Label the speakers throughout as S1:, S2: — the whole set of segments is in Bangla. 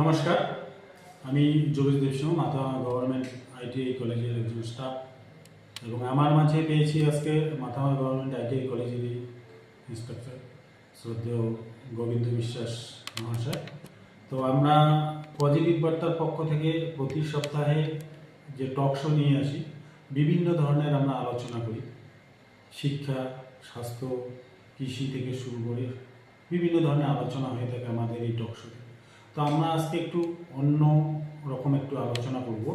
S1: নমস্কার। আমি যোগেশ দেবসিংহ মাতা গভর্নমেন্ট আইটিআই কলেজের একজন স্টাফ। এবং আমার মাঝে পেয়েছি আজকে মাথামা গভর্নমেন্ট আইটিআই কলেজেরই ইন্সপেক্টর শ্রদ্ধেয় গোবিন্দ বিশ্বাস মহাশয়। তো আমরা পজিটিভ বার্তার পক্ষ থেকে প্রতি সপ্তাহে যে টক শো নিয়ে আসি, বিভিন্ন ধরনের আমরা আলোচনা করি। শিক্ষা, স্বাস্থ্য, কৃষি থেকে শুরু করে বিভিন্ন ধরনের আলোচনা হয়ে থাকে আমাদের এই টক শোতে তো আমরা আজকে একটু অন্য রকম একটু আলোচনা করব।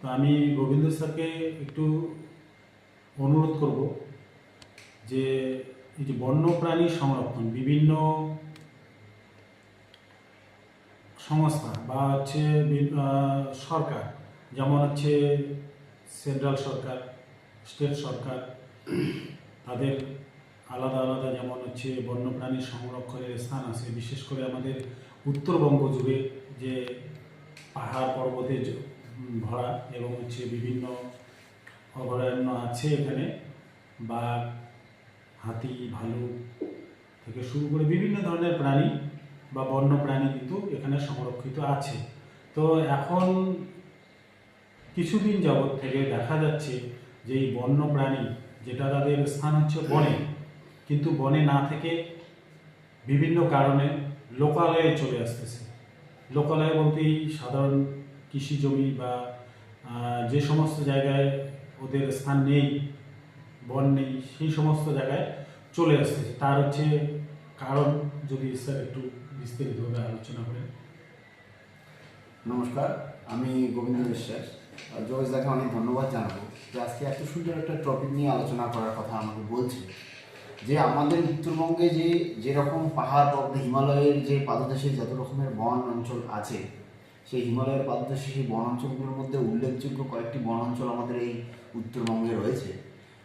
S1: তো আমি গোবিন্দ স্যারকে একটু অনুরোধ করব যে এই যে বন্যপ্রাণী সংরক্ষণ, বিভিন্ন সংস্থা বা হচ্ছে সরকার, যেমন হচ্ছে সেন্ট্রাল সরকার, স্টেট সরকার, তাদের আলাদা আলাদা যেমন হচ্ছে বন্যপ্রাণী সংরক্ষণের স্থান আছে। বিশেষ করে আমাদের উত্তরবঙ্গ জুড়ে যে পাহাড় পর্বতে ভরা এবং হচ্ছে বিভিন্ন অভয়ারণ্য আছে এখানে, বাঘ, হাতি, ভালুক থেকে শুরু করে বিভিন্ন ধরনের প্রাণী বা বন্য প্রাণী কিন্তু এখানে সংরক্ষিত আছে। তো এখন কিছুদিন যাবৎ থেকে দেখা যাচ্ছে যে এই বন্য প্রাণী যেটা তাদের স্থান হচ্ছে বনে, কিন্তু বনে না থেকে বিভিন্ন কারণে লোকালয়ে চলে আসতেছে। লোকালয় বলতেই সাধারণ কৃষি জমি বা যে সমস্ত জায়গায় ওদের স্থান নেই, বন নেই, সেই সমস্ত জায়গায় চলে আসতেছে। তার হচ্ছে কারণ যদি স্যার একটু বিস্তারিতভাবে আলোচনা করেন।
S2: নমস্কার, আমি গোবিন্দ বিশ্বাস। যোগেশ দাকে অনেক ধন্যবাদ জানাব যে আজকে এত সুন্দর একটা টপিক নিয়ে আলোচনা করার কথা আমাকে বলছে। যে আমাদের উত্তরবঙ্গে যে যেরকম পাহাড় পর্বত হিমালয়ের যে পাদদেশে যত রকমের বন অঞ্চল আছে, সেই হিমালয়ের পাদদেশে সেই বন অঞ্চলগুলোর মধ্যে উল্লেখযোগ্য কয়েকটি বন অঞ্চল আমাদের এই উত্তরবঙ্গে রয়েছে।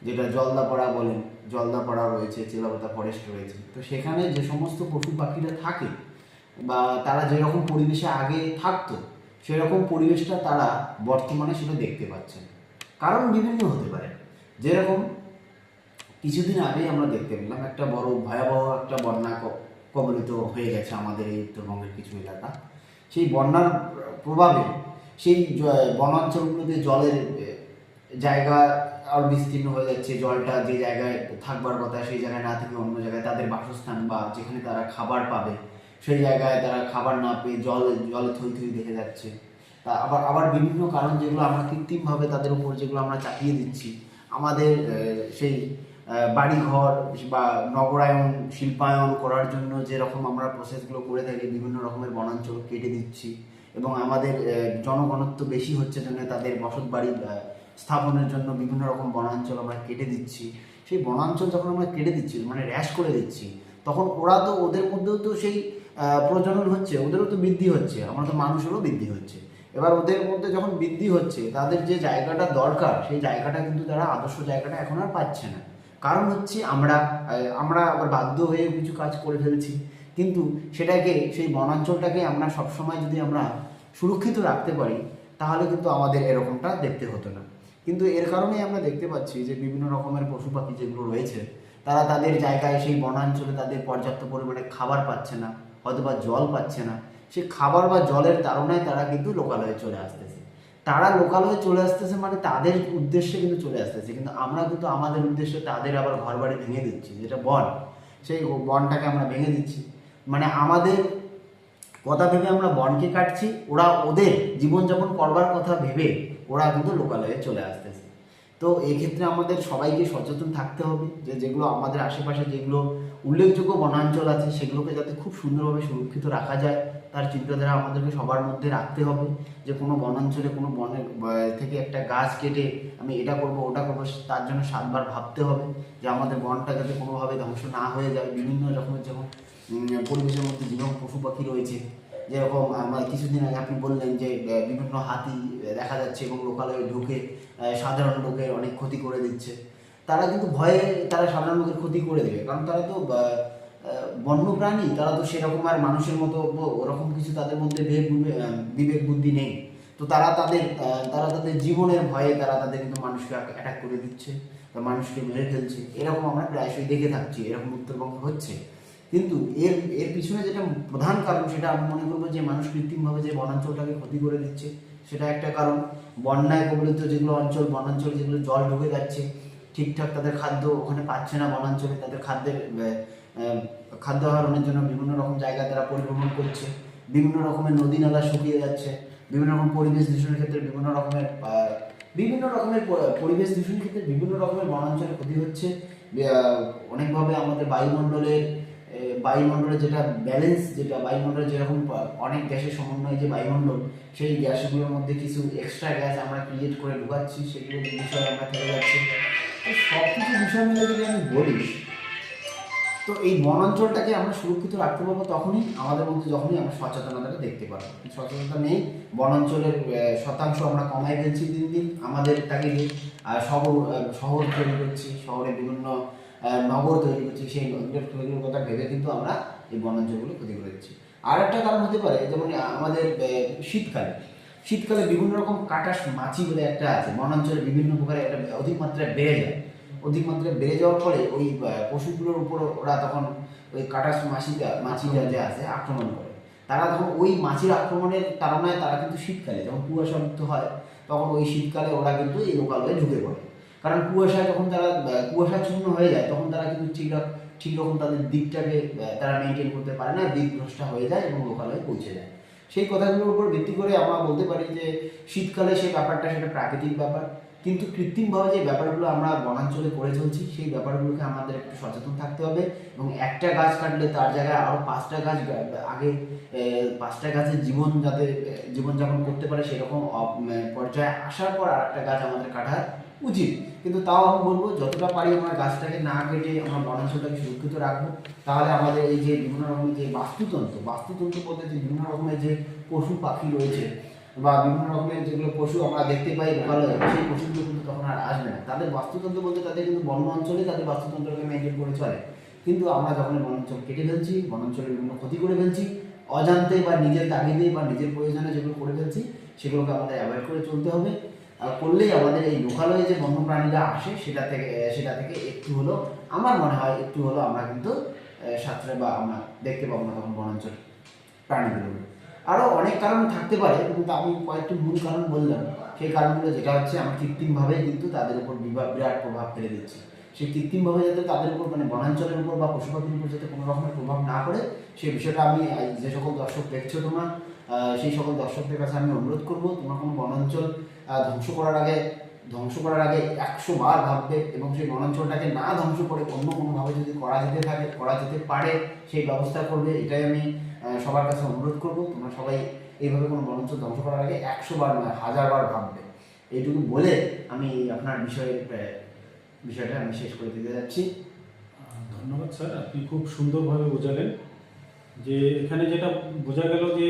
S2: যেটা জলদাপাড়া বলেন, জলদাপাড়া রয়েছে, চেলাপাতা ফরেস্ট রয়েছে। তো সেখানে যে সমস্ত পশু পাখিরা থাকে বা তারা যেরকম পরিবেশে আগে থাকতো সেরকম পরিবেশটা তারা বর্তমানে সেটা দেখতে পাচ্ছেন। কারণ বিভিন্ন হতে পারে। যেরকম কিছুদিন আগেই আমরা দেখতে পেলাম একটা বড় ভয়াবহ একটা বন্যা কবলিত হয়ে গেছে আমাদের এই উত্তরবঙ্গের কিছু এলাকা। সেই বন্যার প্রভাবে সেই বনাঞ্চলগুলোতে জলের জায়গা আরও বিস্তীর্ণ হয়ে যাচ্ছে। জলটা যে জায়গায় থাকবার কথা সেই জায়গায় না থেকে অন্য জায়গায় তাদের বাসস্থান বা যেখানে তারা খাবার পাবে, সেই জায়গায় তারা খাবার না পেয়ে জল, জলে থই থই দেখে যাচ্ছে। তা আবার আবার বিভিন্ন কারণ যেগুলো আমরা কৃত্রিমভাবে তাদের উপর যেগুলো আমরা চাপিয়ে দিচ্ছি, আমাদের সেই বাড়িঘর বা নগরায়ন শিল্পায়ন করার জন্য যেরকম আমরা প্রসেসগুলো করে থাকি বিভিন্ন রকমের বনাঞ্চল কেটে দিচ্ছি এবং আমাদের আহ, জনঘনত্ব বেশি হচ্ছে জন্য তাদের বসত বাড়ি স্থাপনের জন্য বিভিন্ন রকম বনাঞ্চল আমরা কেটে দিচ্ছি। সেই বনাঞ্চল যখন আমরা কেটে দিচ্ছি মানে র্যাশ করে দিচ্ছি তখন ওরা তো ওদের মধ্যেও তো সেই প্রজনন হচ্ছে ওদেরও তো বৃদ্ধি হচ্ছে আমরা তো মানুষেরও বৃদ্ধি হচ্ছে। এবার ওদের মধ্যে যখন বৃদ্ধি হচ্ছে তাদের যে জায়গাটা দরকার সেই জায়গাটা কিন্তু তারা আদর্শ জায়গাটা এখন আর পাচ্ছে না। কারণ হচ্ছে আমরা আমরা আবার বাধ্য হয়ে কিছু কাজ করে ফেলছি। কিন্তু সেটাকে, সেই বনাঞ্চলটাকে আমরা সবসময় যদি আমরা সুরক্ষিত রাখতে পারি, তাহলে কিন্তু আমাদের এরকমটা দেখতে হতো না। কিন্তু এর কারণেই আমরা দেখতে পাচ্ছি যে বিভিন্ন রকমের পশু পাখি যেগুলো রয়েছে, তারা তাদের জায়গায় সেই বনাঞ্চলে তাদের পর্যাপ্ত পরিমাণে খাবার পাচ্ছে না হয়তোবা জল পাচ্ছে না। সেই খাবার বা জলের তাড়নায় তারা কিন্তু লোকালয়ে চলে আসতেছে। তারা লোকাল হয়ে চলে আসতেছে মানে তাদের উদ্দেশ্যে কিন্তু চলে আসতেছে। কিন্তু আমরা কিন্তু আমাদের উদ্দেশ্যে তাদের আবার ঘর বাড়ি ভেঙে দিচ্ছি, যেটা বন। সেই বনটাকে আমরা ভেঙে দিচ্ছি। মানে আমাদের কথা ভেবে আমরা বনকে কাটছি, ওরা ওদের জীবনযাপন করবার কথা ভেবে ওরা কিন্তু লোকালয়ে চলে আসতেছে। তো এক্ষেত্রে আমাদের সবাইকে সচেতন থাকতে হবে যে যেগুলো আমাদের আশেপাশে যেগুলো উল্লেখযোগ্য বনাঞ্চল আছে, সেগুলোকে যাতে খুব সুন্দরভাবে সুরক্ষিত রাখা যায়। তার চিন্তাধারা আমাদেরকে সবার মধ্যে রাখতে হবে যে কোনো বনাঞ্চলে কোনো বনের থেকে একটা গাছ কেটে আমি এটা করব, ওটা করব তার জন্য সাতবার ভাবতে হবে যে আমাদের বনটা যাতে কোনোভাবে ধ্বংস না হয়ে যায়। বিভিন্ন রকমের যেমন পরিবেশের মধ্যে যেরকম পশু পাখি রয়েছে। যেরকম আমরা কিছুদিন আগে আপনি বললেন যে বিভিন্ন হাতি দেখা যাচ্ছে এবং লোকালয়ে ঢুকে সাধারণ লোকের অনেক ক্ষতি করে দিচ্ছে। তারা কিন্তু ভয়ে, তারা সাধারণ লোকের ক্ষতি করে দেবে। কারণ তারা তো বন্য প্রাণী তারা তো সেরকম আর মানুষের মতো ওরকম কিছু তাদের মধ্যে বিবেক বুবে- বিবেক বুদ্ধি নেই। তো তারা তাদের তারা তাদের জীবনের ভয়ে তারা তাদের কিন্তু মানুষকে অ্যাটাক করে দিচ্ছে বা মানুষকে মেরে ফেলছে। এরকম আমরা প্রায়শই দেখে থাকছি, এরকম উত্তরবঙ্গে হচ্ছে। কিন্তু এর এর পিছনে যেটা প্রধান কারণ, সেটা আমি মনে করব যে মানুষ কৃত্রিমভাবে যে বনাঞ্চলটাকে ক্ষতি করে দিচ্ছে, সেটা একটা কারণ। বন্যায় কবলিত যেগুলো অঞ্চল, বনাঞ্চল যেগুলো জল ঢুকে যাচ্ছে, ঠিকঠাক তাদের খাদ্য ওখানে পাচ্ছে না বনাঞ্চলে, তাদের খাদ্যের খাদ্য আহরণের জন্য বিভিন্ন রকম জায়গা তারা পরিভ্রমণ করছে, বিভিন্ন রকমের নদী নালা শুকিয়ে যাচ্ছে, বিভিন্ন রকম পরিবেশ দূষণের ক্ষেত্রে বিভিন্ন রকমের বিভিন্ন রকমের পরিবেশ দূষণের ক্ষেত্রে বিভিন্ন রকমের বনাঞ্চলের ক্ষতি হচ্ছে। অনেকভাবে আমাদের বায়ুমণ্ডলের বায়ুমণ্ডলের যেটা ব্যালেন্স যেটা বায়ুমণ্ডলের যেরকম অনেক গ্যাসের সমন্বয়ে যে বায়ুমণ্ডল, সেই গ্যাসগুলোর মধ্যে কিছু এক্সট্রা গ্যাস আমরা ক্রিয়েট করে ঢুকাচ্ছি, সেগুলো বিষয়ে আমরা থেকে যাচ্ছি। সব কিছু বিষয় মিলে যদি আমি বলি তো এই বনাঞ্চলটাকে আমরা সুরক্ষিত রাখতে পারব তখনই আমাদের মধ্যে যখনই আমরা সচেতনতাটা দেখতে পারব। সচেতনতা নেই, বনাঞ্চলের শতাংশ আমরা কমাই ফেলছি দিন দিন আমাদের তাকে শহর শহর তৈরি করছি শহরে বিভিন্ন নগর তৈরি করছি, সেই নগরের কথা ভেবে কিন্তু আমরা এই বনাঞ্চলগুলো ক্ষতি করে দিচ্ছি। আর একটা কারণ হতে পারে, যেমন আমাদের শীতকালে শীতকালে বিভিন্ন রকম কাটাস মাছি বলে একটা আছে, বনাঞ্চলে বিভিন্ন প্রকারে একটা অধিক মাত্রায় বেড়ে যায়। অধিক মাত্রায় বেড়ে যাওয়ার ফলে ওই পশুগুলোর উপর ওরা তখন ওই কাটাস মাছিটা মাছিটা যে আছে আক্রমণ করে। তারা তখন ওই মাছির আক্রমণের তাড়নায় তারা কিন্তু শীতকালে যখন কুয়াশামুক্ত হয় তখন ওই শীতকালে ওরা কিন্তু এই লোকালয়ে ঢুকে পড়ে। কারণ কুয়াশায় যখন তারা আহ, কুয়াশাচ্ছন্ন হয়ে যায় তখন তারা কিন্তু ঠিক ঠিক রকম তাদের দিকটাকে তারা মেনটেন করতে পারে না দিক ভ্রষ্টা হয়ে যায় এবং লোকালয়ে পৌঁছে যায়। সেই কথাগুলোর উপর ভিত্তি করে আমরা বলতে পারি যে শীতকালে সেই ব্যাপারটা সেটা প্রাকৃতিক ব্যাপার। কিন্তু কৃত্রিমভাবে যে ব্যাপারগুলো আমরা বনাঞ্চলে করে চলছি, সেই ব্যাপারগুলোকে আমাদের একটু সচেতন থাকতে হবে এবং একটা গাছ কাটলে তার জায়গায় আরও পাঁচটা গাছ আগে পাঁচটা গাছের জীবন যাতে জীবনযাপন করতে পারে সেরকম পর্যায়ে আসার পর আর একটা গাছ আমাদের কাটা উচিত। কিন্তু তাও আমি বলব, যতটা পারি আমরা গাছটাকে না কেটে আমরা বনাঞ্চলটাকে সুরক্ষিত রাখব। তাহলে আমাদের এই যে বিভিন্ন রকমের যে বাস্তুতন্ত্র বাস্তুতন্ত্র বলতে যে বিভিন্ন রকমের যে পশু পাখি রয়েছে বা বিভিন্ন রকমের যেগুলো পশু আমরা দেখতে পাই লোকালয়ে সেই পশুগুলো কিন্তু তখন আর আসবে না। তাদের বাস্তুতন্ত্র বলতে তাদের কিন্তু বন্য অঞ্চলে তাদের বাস্তুতন্ত্রকে মেনটেন করে চলে। কিন্তু আমরা যখন বনাঞ্চল কেটে ফেলছি, বনাঞ্চলের বিভিন্ন ক্ষতি করে ফেলছি, অজান্তে বা নিজের তাগিদে বা নিজের প্রয়োজনে যেগুলো করে ফেলছি, সেগুলোকে আমাদের অ্যাভয়েড করে চলতে হবে। আর করলেই আমাদের এই লোকালয়ে যে বন্য প্রাণীরা আসে, সেটা থেকে সেটা থেকে একটু হলো আমার মনে হয় একটু হলো আমরা কিন্তু সাঁতরে বা আমরা দেখতে পাবো না তখন বনাঞ্চল প্রাণীগুলো আরও অনেক কারণ থাকতে পারে, কিন্তু আমি কয়েকটি মূল কারণ বললাম। সেই কারণগুলো যেটা হচ্ছে আমরা কৃত্রিমভাবে কিন্তু তাদের উপর বিরাট প্রভাব ফেলে দিচ্ছি। সেই কৃত্রিমভাবে যাতে তাদের উপর মানে বনাঞ্চলের উপর বা পশু পাখির উপর যাতে কোনো রকমের প্রভাব না পড়ে সেই বিষয়টা আমি যে সকল দর্শক দেখছ তোমরা সেই সকল দর্শকদের কাছে আমি অনুরোধ করব, তোমার কোনো বনাঞ্চল ধ্বংস করার আগে, ধ্বংস করার আগে একশো বার ভাববে এবং সেই বনাঞ্চলটাকে না ধ্বংস করে অন্য কোনোভাবে যদি করা যেতে থাকে, করা যেতে পারে, সেই ব্যবস্থা করবে, এটাই আমি সবার কাছে অনুরোধ করব তোমরা সবাই এইভাবে কোনো বনাঞ্চল ধ্বংস করার আগে একশো বার নয় হাজার বার ভাববে। এইটুকু বলে আমি আপনার বিষয়ের বিষয়টা আমি শেষ করে দিতে যাচ্ছি।
S1: ধন্যবাদ স্যার আপনি খুব সুন্দরভাবে বোঝালেন যে এখানে যেটা বোঝা গেল যে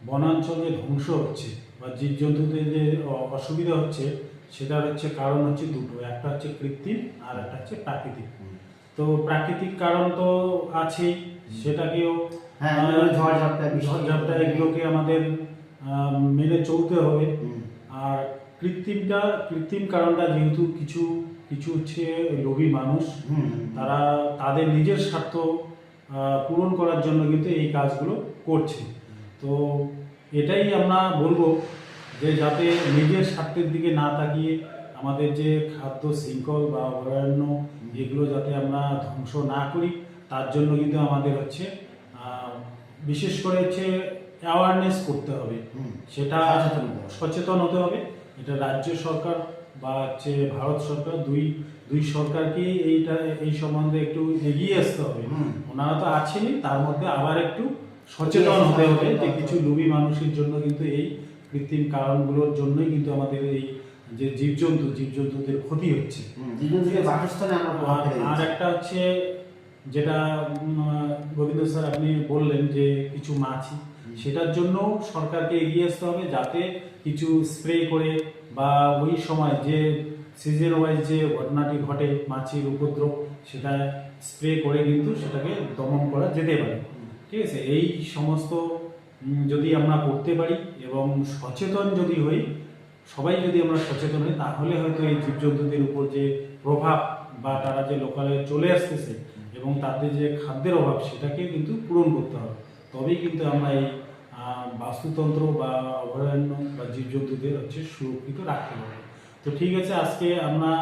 S1: বনাঞ্চল যে ধ্বংস হচ্ছে বা জীবজন্তুদের যে অসুবিধা হচ্ছে সেটার হচ্ছে কারণ হচ্ছে দুটো একটা হচ্ছে কৃত্রিম আর একটা হচ্ছে প্রাকৃতিক। তো প্রাকৃতিক কারণ তো আছেই সেটাকেও
S2: হ্যাঁ
S1: আহ,
S2: যেমন ঝড় ঝাপটা
S1: ঝড়ঝাপটা এগুলোকে আমাদের মেনে চলতে হবে। আর কৃত্রিমটা কৃত্রিম কারণটা যেহেতু কিছু কিছু হচ্ছে লোভী মানুষ তারা তাদের নিজের স্বার্থ পূরণ করার জন্য কিন্তু এই কাজগুলো করছে। তো এটাই আমরা বলব যে যাতে নিজের স্বার্থের দিকে না তাকিয়ে আমাদের যে খাদ্য শৃঙ্খল বা অভয়ারণ্য এগুলো যাতে আমরা ধ্বংস না করি তার জন্য কিন্তু আমাদের হচ্ছে বিশেষ করে হচ্ছে অ্যাওয়ারনেস করতে হবে। সেটা
S2: সচেতন হতে হবে।
S1: এটা রাজ্য সরকার বা হচ্ছে ভারত সরকার দুই দুই সরকারকেই এইটা এই সম্বন্ধে একটু এগিয়ে আসতে হবে। ওনারা তো আছেনই তার মধ্যে আবার একটু সচেতন হতে হবে। যে কিছু লোভী মানুষের জন্য কিন্তু এই কৃত্রিম কারণগুলোর জন্যই কিন্তু আমাদের এই যে জীবজন্তু জীবজন্তুদের ক্ষতি হচ্ছে।
S2: হুম, জীবজন্তুদের বাসস্থানে আমরা প্রভাব
S1: আর আর একটা হচ্ছে যেটা গোবিন্দ স্যার আপনি বললেন যে কিছু মাছি সেটার জন্য সরকারকে এগিয়ে আসতে হবে যাতে কিছু স্প্রে করে বা ওই সময় যে সিজন ওয়াইজ যে ঘটনাটি ঘটে মাছির উপদ্রব সেটা স্প্রে করে কিন্তু সেটাকে দমন করা যেতে পারে। ঠিক আছে? এই সমস্ত যদি আমরা করতে পারি এবং সচেতন যদি হই সবাই যদি আমরা সচেতন হই, তাহলে হয়তো এই জীবজন্তুদের উপর যে প্রভাব বা তারা যে লোকালয়ে চলে আসতেছে এবং তাদের যে খাদ্যের অভাব সেটাকে কিন্তু পূরণ করতে হবে। তবেই কিন্তু আমরা এই বাস্তুতন্ত্র বা অভয়ারণ্য বা জীবজন্তুদের হচ্ছে সুরক্ষিত রাখতে পারব। তো ঠিক আছে, আজকে আমরা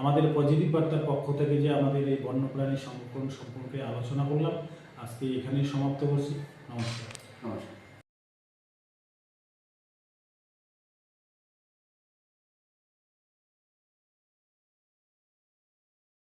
S1: আমাদের পজিটিভ বার্তার পক্ষ থেকে যে আমাদের এই বন্যপ্রাণী সংরক্ষণ সম্পর্কে আলোচনা করলাম, আজকে এখানেই সমাপ্ত করছি। নমস্কার।
S2: নমস্কার।